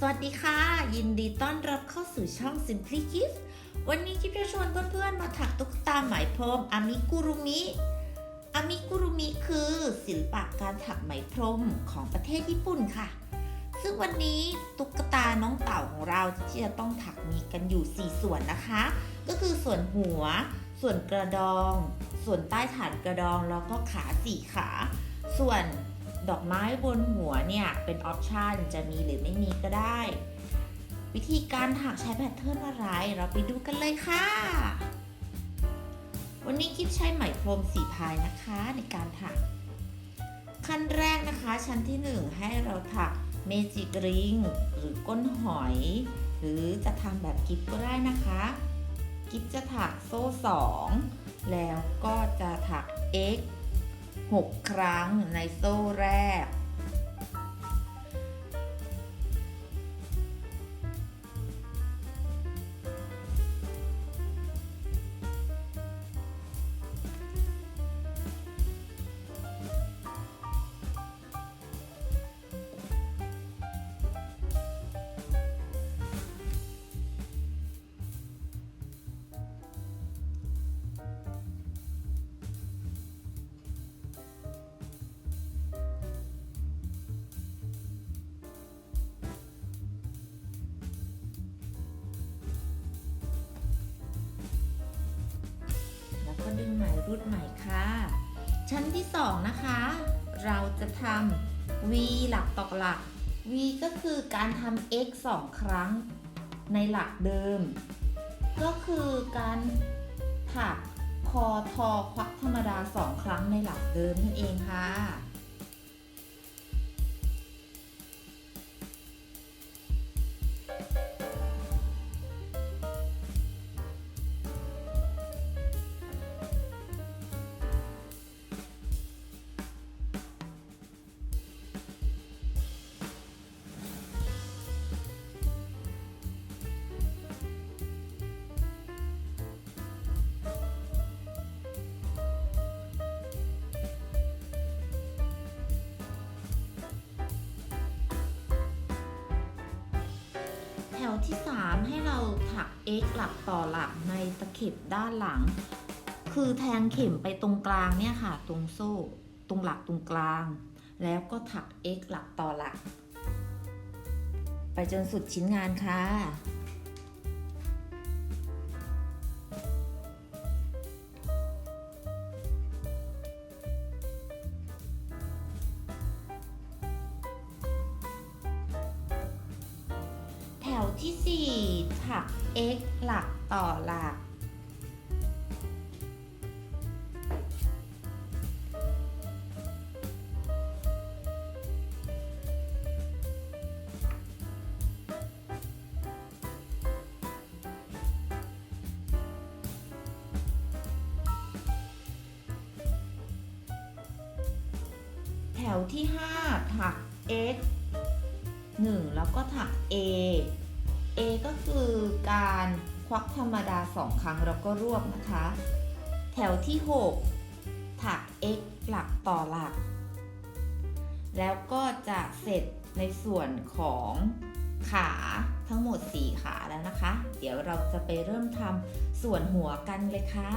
สวัสดีค่ะ ยินดีต้อนรับเข้าสู่ช่อง Simply Gift วันนี้กิ๊บจะชวนเพื่อนๆ มาถักตุ๊กตาไหมพรมอามิกุรุมิอามิกุรุมิคือศิลปะการถักไหมพรมของประเทศญี่ปุ่นค่ะ ซึ่งวันนี้ตุ๊กตาน้องเต่าของเราที่จะต้องถักมีกันอยู่ 4 ส่วนนะคะ ก็คือส่วนหัว ส่วนกระดอง ส่วนใต้ฐานกระดองแล้วก็ขาสี่ขา ส่วน ดอกไม้บนหัวเนี่ย เป็นออปชันจะมีหรือไม่มีก็ได้ วิธีการถักใช้แพทเทิร์นอะไร เราไปดูกันเลยค่ะ วันนี้กิ๊บใช้ไหมพรมสีพายนะคะในการถัก ขั้นแรกนะคะชั้นที่ 1 ให้เราถักเมจิกริงหรือก้นหอย หรือจะทำแบบกิ๊บก็ได้นะคะ กิ๊บจะถักโซ่ 2 แล้วก็จะถัก x 6 ครั้งในโซ่แรก นะคะ เราจะทำ v หลักต่อหลัก v ก็คือการทำ x สองครั้งในหลักเดิม ก็คือการถักคอทอควักธรรมดาสองครั้งในหลักเดิมนั่นเองค่ะ วที่ 3 ให้เราถัก x หลักต่อหลักในตะเข็บด้านหลัง คือแทงเข็มไปตรงกลางเนี่ยค่ะ ตรงโซ่ ตรงหลักตรงกลาง แล้วก็ถัก x หลักต่อหลัก ไปจนสุดชิ้นงานค่ะ ถวที่ 5 ถัก x 1 แล้วก็ถัก a a ก็คือการควักธรรมดา 2 ครั้งแล้วก็รวบนะคะ แถวที่ 6 ถัก x หลักต่อหลัก แล้วก็จะเสร็จในส่วนของขาทั้งหมด 4 ขาแล้วนะคะ เดี๋ยวเราจะไปเริ่มทำส่วนหัวกันเลยค่ะ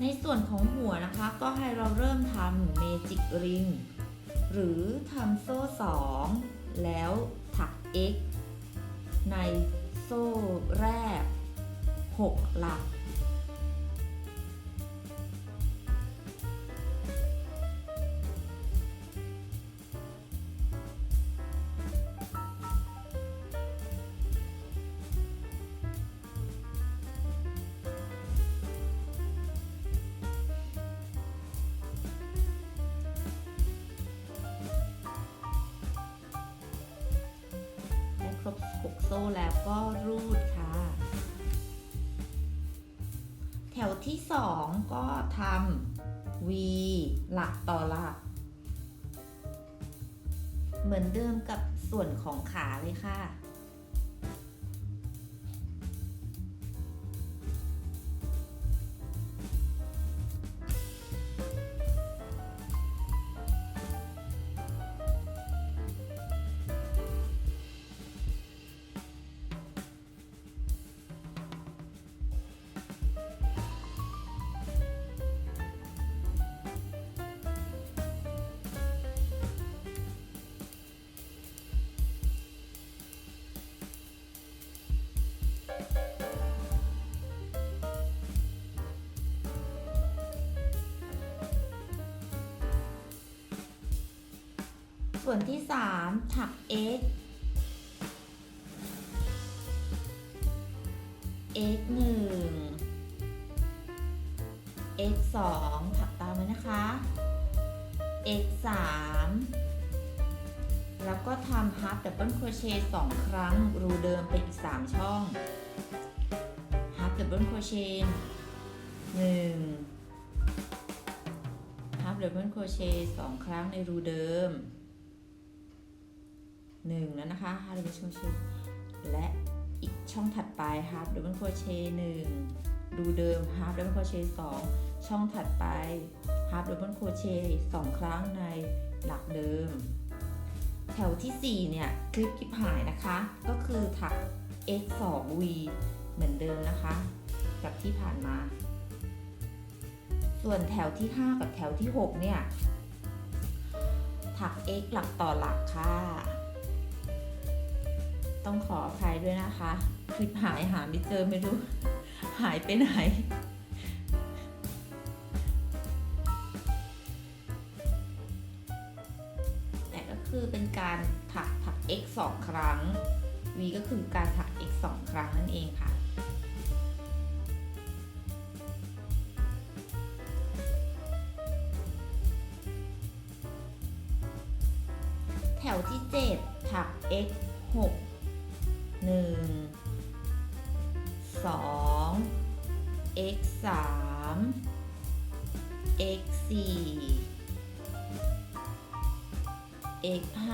ในส่วนของหัวนะคะก็ให้เราเริ่มทำเมจิกริงหรือทำโซ่2แล้วถัก x ในโซ่แรก 6 หลัก ก็ทำ v หลักต่อหลัก เหมือนเดิมกับส่วนของขาเลยค่ะ ส่วนที่ 3 ถัก x x 1 x 2ถักตามไว้นะคะ x 3แล้วก็ทำฮับดับเบิลโครเชต์2ครั้ง รูเดิมเป็นอีก 3 ช่องฮับดับเบิลโครเชต์1ฮับดับเบิลโครเชต์2ครั้งในรูเดิม หนึ่งแล้วนะคะ half double crochet และอีกช่องถัดไป half double crochet หนึ่งดูเดิม half double crochet สองช่องถัดไป half double crochet สองครั้งในหลักเดิม แถวที่ 4 เนี่ยคลิปคลิปหายนะคะ ก็คือถัก x 2 v เหมือนเดิมนะคะกับที่ผ่านมา ส่วนแถวที่ 5 กับแถวที่ 6 เนี่ย ถัก x หลักต่อหลักค่ะ ต้องขออภัยด้วยนะคะ คลิปหายหาไม่เจอไม่รู้ หายไปไหน แต่ก็คือเป็นการถักถัก x สองครั้ง v ก็คือการถัก x สองครั้งนั่นเองค่ะ x 4 x 5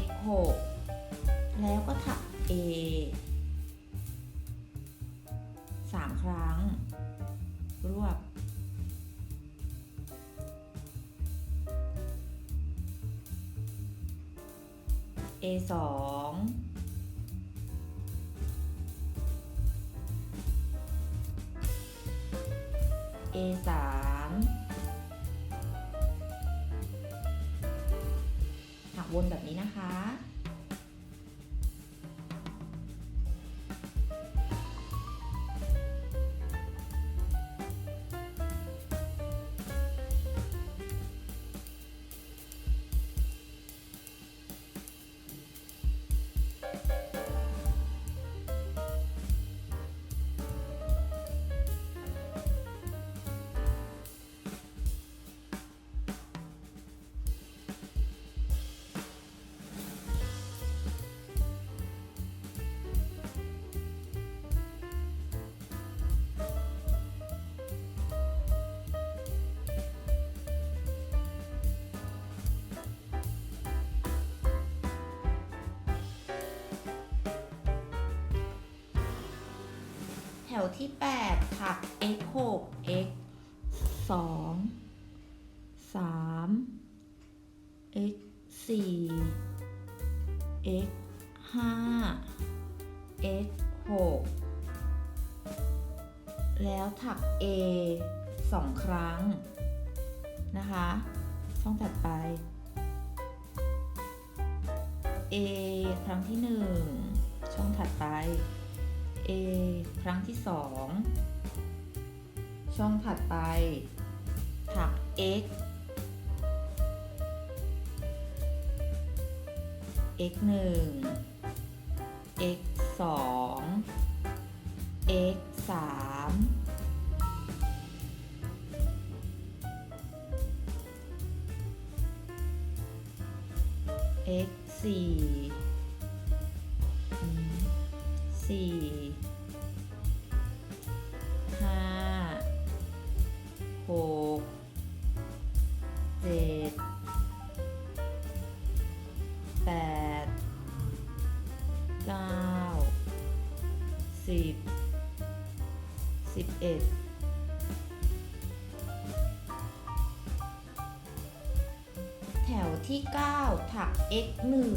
x 6แล้วก็ถัก a สามครั้ง รวบ A สอง สามหักวนแบบนี้นะคะ ถวที่8ถัก x 6 x 2 3 x 4 x 5 x 6แล้วถัก a สองครั้ง นะคะ ช่องถัดไป a ครั้งที่ 1 ช่องถัดไป A ครั้งที่ 2 ช่องถัดไป ถัก x x 1 x 2 x 3 x 4 หกเจ็ดแปดเก้าสิบสิบเอ็ดแถวที่เก้าถัก x หนึ่ง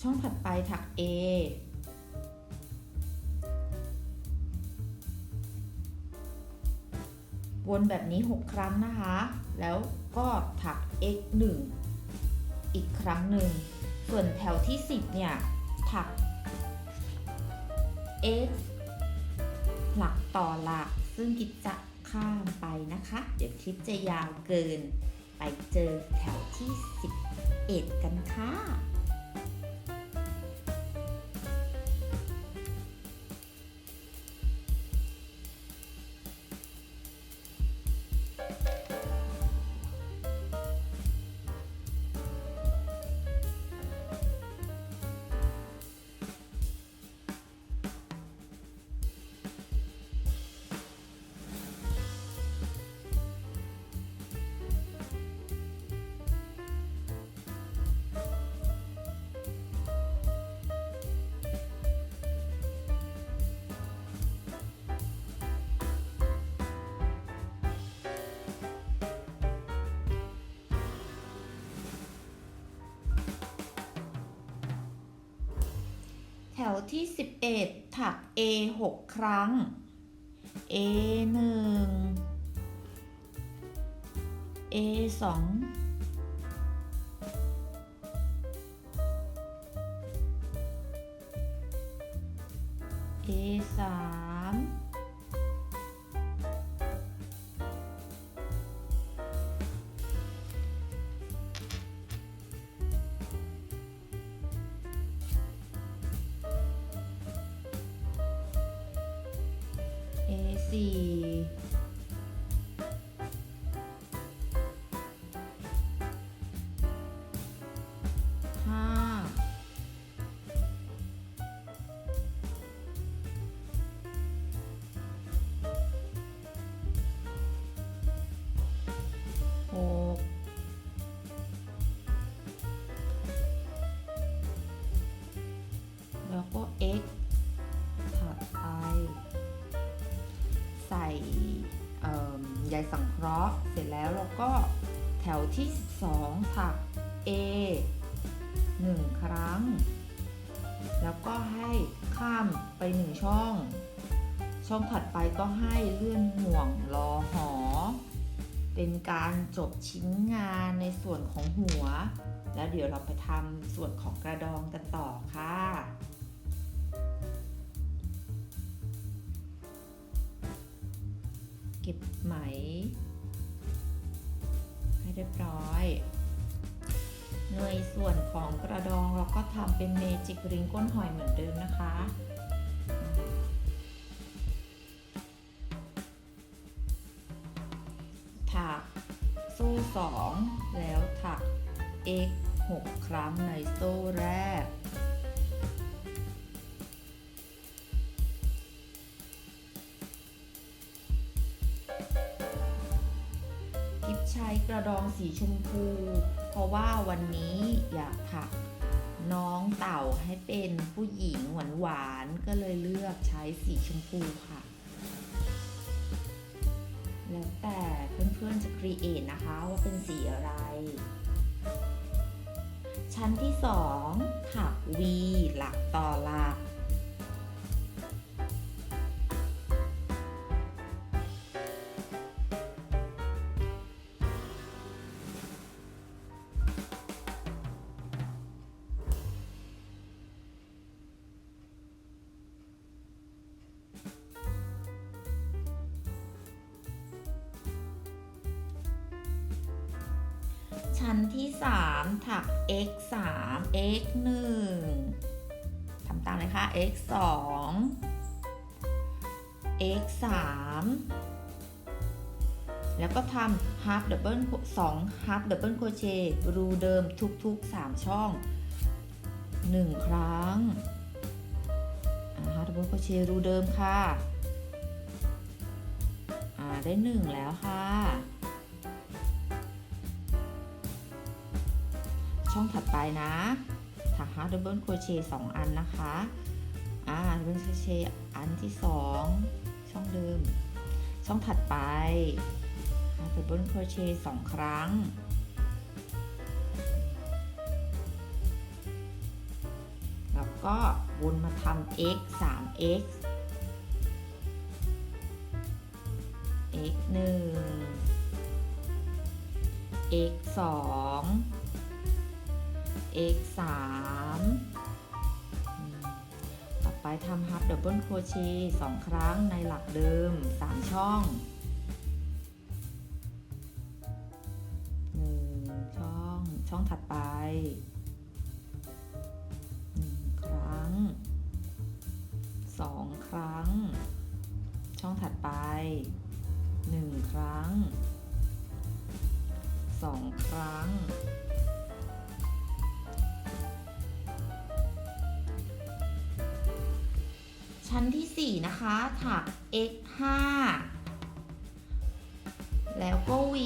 ช่องถัดไปถัก A วนแบบนี้ 6 ครั้งนะคะ แล้วก็ถัก x 1อีกครั้งหนึ่ง ส่วนแถวที่ 10 เนี่ย ถัก x หลักต่อหลัก ซึ่งกิจจะข้ามไปนะคะ เดี๋ยวคลิปจะยาวเกิน ไปเจอแถวที่ 11 กันค่ะ แถวที่ 11 ถัก A 6 ครั้ง A 1 A 2 ใส่ใยสังเคราะห์ เสร็จแล้วเราก็แถวที่ 12 ถัก A 1 ครั้ง แล้วก็ให้ข้ามไป 1 ช่อง ช่องถัดไปก็ให้เลื่อนห่วงรอหอ เป็นการจบชิ้นงานในส่วนของหัว แล้วเดี๋ยวเราไปทำส่วนของกระดองกันต่อค่ะ ไหม ให้เรียบร้อย ในส่วนของกระดองเราก็ทำเป็นเมจิกริงก้นหอยเหมือนเดิมนะคะถักโซ่สองแล้วถัก x 6 ครั้งในโซ่แรก สีชมพู เพราะว่าวันนี้อยากถักน้องเต่าให้เป็นผู้หญิงหวานหวานๆก็เลยเลือกใช้สีชมพูค่ะ แล้วแต่เพื่อนๆจะครีเอทนะคะว่าเป็นสีอะไร ชั้นที่ 2 ถัก V หลักต่อหลัก ก็ทำ half double 2 half double crochet รูเดิมทุกๆ 3 ช่อง 1 ครั้ง half double crochet รูเดิมค่ะได้ 1 แล้วค่ะ ช่องถัดไปนะถักฮาร์ดดับเบิลโครเชต์สองอันนะคะอ่าดับเบิลโครเชต์อันที่สองช่องเดิมช่องถัดไป ร์ดดับเบิลโครเชต์สองครั้ง แล้วก็วนมาทำ x 3 x x 1 x 2 x 3ต่อไปทำ half double crochet สองครั้งในหลักเดิม 3 ช่อง ช่องถัดไป1ครั้ง2ครั้ง ช่องถัดไป1ครั้ง2ครั้งชั้นที่ 4 นะคะ ถัก x 5แล้วก็ v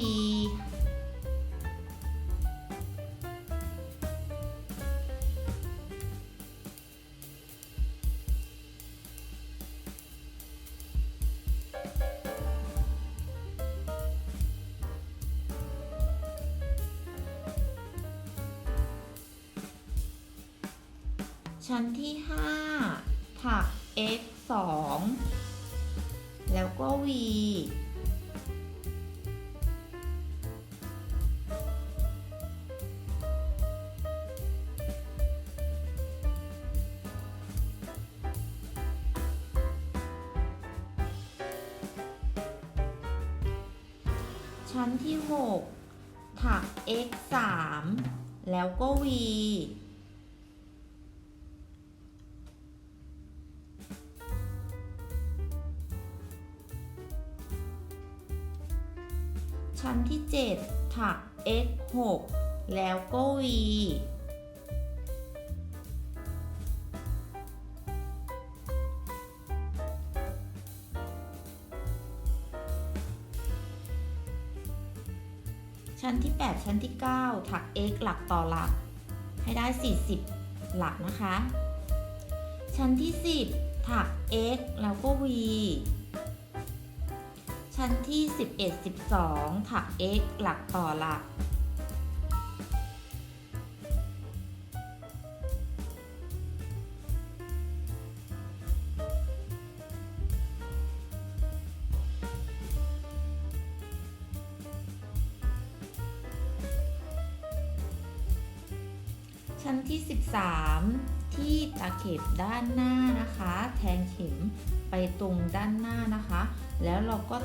ชั้นที่ 5 ถัก x 2 แล้วก็ v ชั้นที่ 8 ชั้นที่ 9 ถัก x หลักต่อหลัก ให้ได้ 40 หลักนะคะ ชั้นที่ 10 ถัก x แล้วก็ v ชั้นที่ 11 12 ถัก x หลักต่อหลัก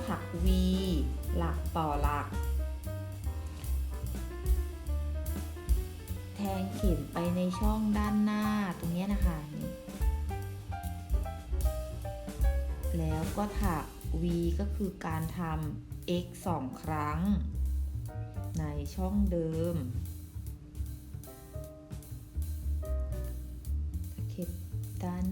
เราก็ถัก V หลักต่อหลัก แทงเข็มไปในช่องด้านหน้าตรงนี้นะคะ แล้วก็ถัก V ก็คือการทำ x สองครั้ง ในช่องเดิมเข็บด้าน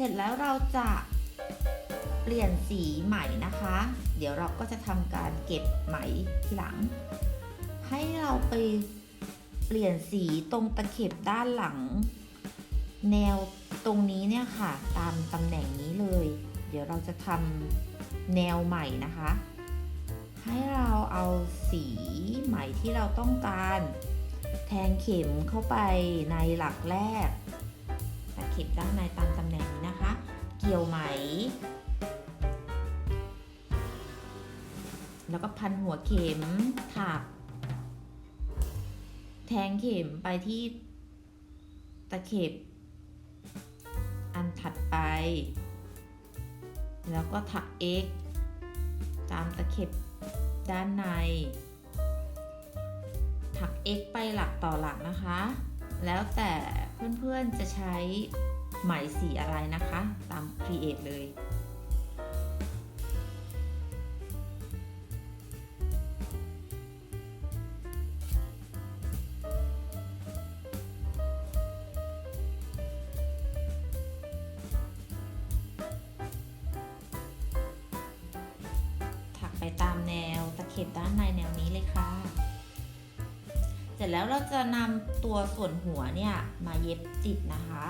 เสร็จแล้วเราจะเปลี่ยนสีไหม่นะคะ เดี๋ยวเราก็จะทำการเก็บไหมทีหลัง ให้เราไปเปลี่ยนสีตรงตะเข็บด้านหลัง แนวตรงนี้เนี่ยค่ะ ตามตำแหน่งนี้เลย เดี๋ยวเราจะทำแนวใหม่นะคะ ให้เราเอาสีไหมที่เราต้องการ แทงเข็มเข้าไปในหลักแรก เข็บด้านในตามตำแหน่งนี้นะคะ เกี่ยวไหม แล้วก็พันหัวเข็มถัก แทงเข็มไปที่ตะเข็บ อันถัดไป แล้วก็ถัก x ตามตะเข็บด้านใน ถัก x ไปหลักต่อหลักนะคะ แล้วแต่ เพื่อนๆจะใช้ไหมสีอะไรนะคะ ตาม Create เลย ตัวส่วนหัวเนี่ยมาเย็บติดนะคะ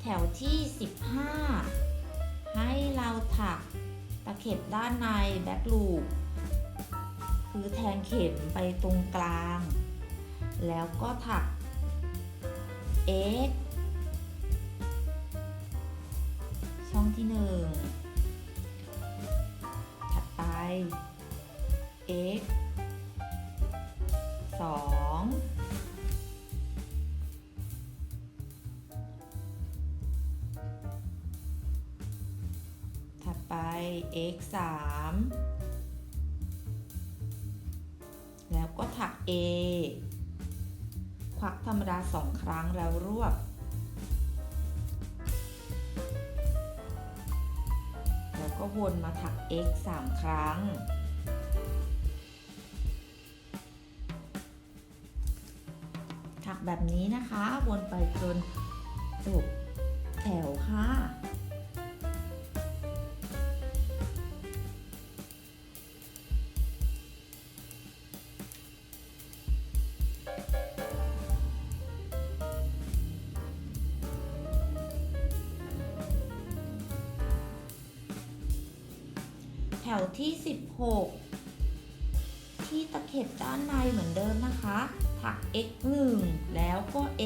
แถวที่ 15 ให้เราถักตะเข็บด้านในแบ็คลูปคือแทงเข็มไปตรงกลาง แล้วก็ถัก x ช่องที่หนึ่ง x สองถัดไป x สามแล้วก็ถัก a ควักธรรมดาสองครั้งแล้วรวบ ก็วนมาถัก x 3 ครั้ง ถักแบบนี้นะคะ วนไปจนจบแถวค่ะ x 1แล้วก็ a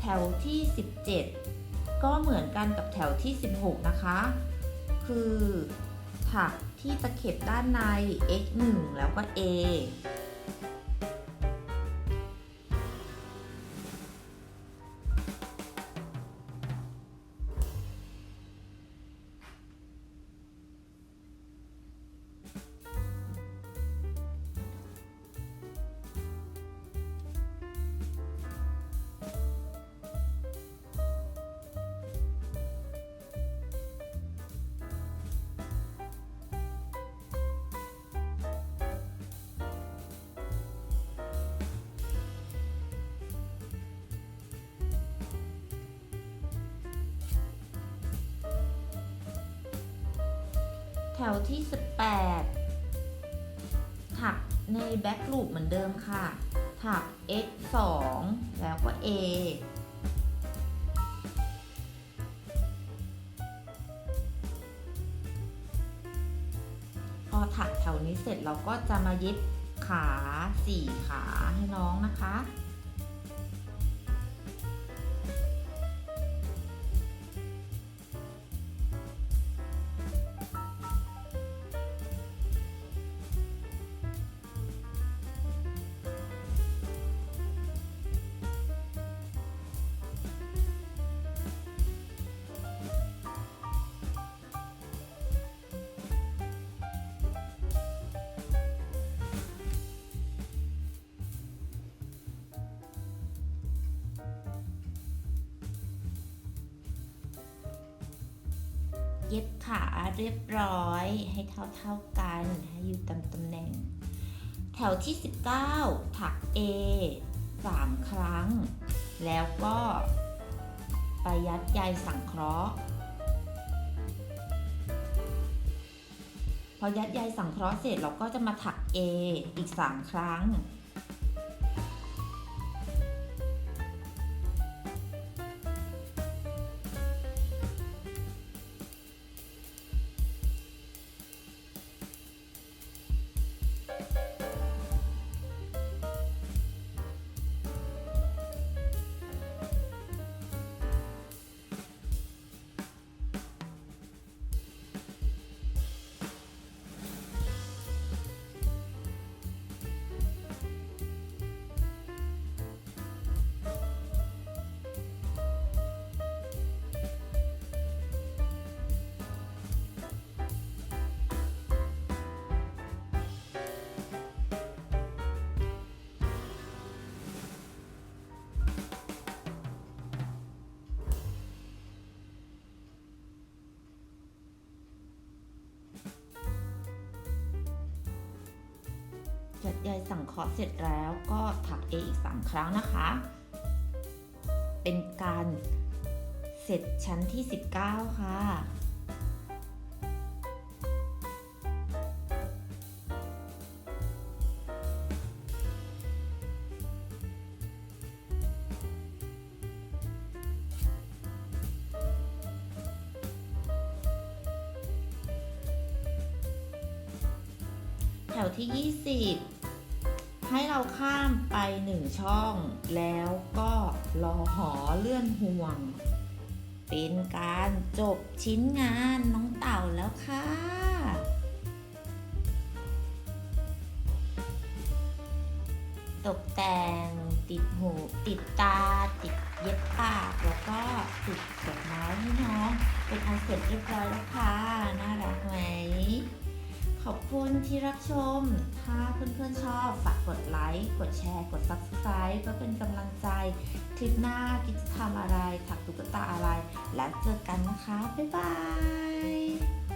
แถวที่ 17 ก็เหมือนกันกับแถวที่ 16 นะคะ คือ ถักที่ตะเข็บด้านใน x 1แล้วก็ a แถวที่ 18 ถักในแบ็คลูปเหมือนเดิมค่ะ ถัก x 2แล้วก็ a พอถักแถวนี้เสร็จเราก็จะมาเย็บขา 4 ขาให้น้องนะคะ เท่ากันให้อยู่ตามตำแหน่ง แถวที่ 19 ถัก A 3 ครั้ง แล้วก็ไปยัดใยสังเคราะห์ พอยัดใยสังเคราะห์เสร็จเราก็จะมาถัก A อีก 3 ครั้ง สัญญายสังเคราะเสร็จแล้วก็ถัก A อีก 3 ครั้งนะคะ เป็นการเสร็จชั้นที่ 19 ค่ะแถวที่ 20 ให้เราข้ามไปหนึ่งช่อง แล้วก็รอหอเลื่อนห่วง เป็นการจบชิ้นงานน้องเต่าแล้วค่ะ ตกแต่งติดหูติดตา ติดเย็บปากแล้วก็ติดดอกไม้ให้น้อง เป็นอันเสร็จเรียบร้อยแล้วค่ะ น่ารักไหม ขอบคุณที่รับชม ถ้าเพื่อนๆชอบฝากกดไลค์ กดแชร์ กด Subscribe ก็เป็นกำลังใจ คลิปหน้ากิจทำอะไร ถักตุ๊กตาอะไร แล้วเจอกันนะคะ บ๊ายบาย